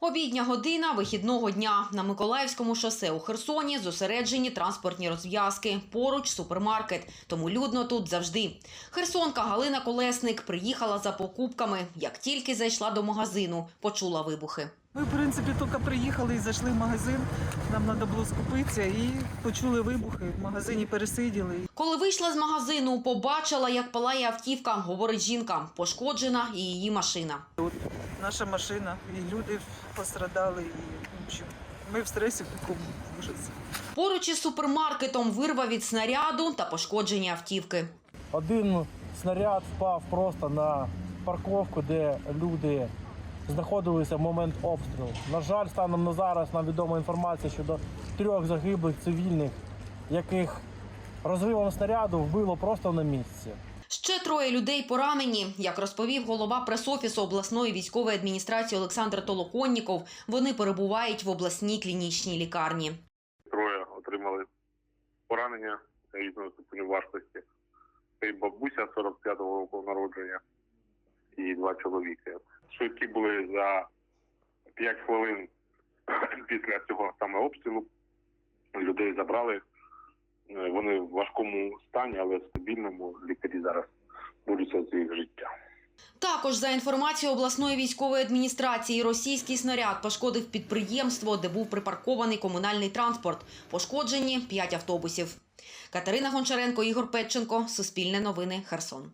Обідня година вихідного дня на Миколаївському шосе у Херсоні зосереджені транспортні розв'язки. Поруч супермаркет, тому людно тут завжди. Херсонка Галина Колесник приїхала за покупками. Як тільки зайшла до магазину, почула вибухи. Ми, в принципі, тільки приїхали і зайшли в магазин. Нам треба було скупитися і почули вибухи. В магазині пересиділи. Коли вийшла з магазину, побачила, як палає автівка, говорить жінка. Пошкоджена і її машина. Наша машина, і люди пострадали. І, общем, ми в стресі в такому ужасі. Поруч із супермаркетом вирва від снаряду та пошкоджені автівки. Один снаряд впав просто на парковку, де люди знаходилися в момент обстрілу. На жаль, станом на зараз нам відома інформація щодо трьох загиблих цивільних, яких розривом снаряду вбило просто на місці. Ще троє людей поранені. Як розповів голова пресофісу обласної військової адміністрації Олександр Толоконніков, вони перебувають в обласній клінічній лікарні. Троє отримали поранення різного ступеню важкості. Це бабуся 45-го року народження і два чоловіки. Швидкі були за 5 хвилин після цього саме обстрілу. Людей забрали. Е, Вони в важкому стані, але в стабільному. Лікарі зараз борються за їх життя. Також за інформацією обласної військової адміністрації, російський снаряд пошкодив підприємство, де був припаркований комунальний транспорт. Пошкоджені п'ять автобусів. Катерина Гончаренко, Ігор Петченко, Суспільне новини, Херсон.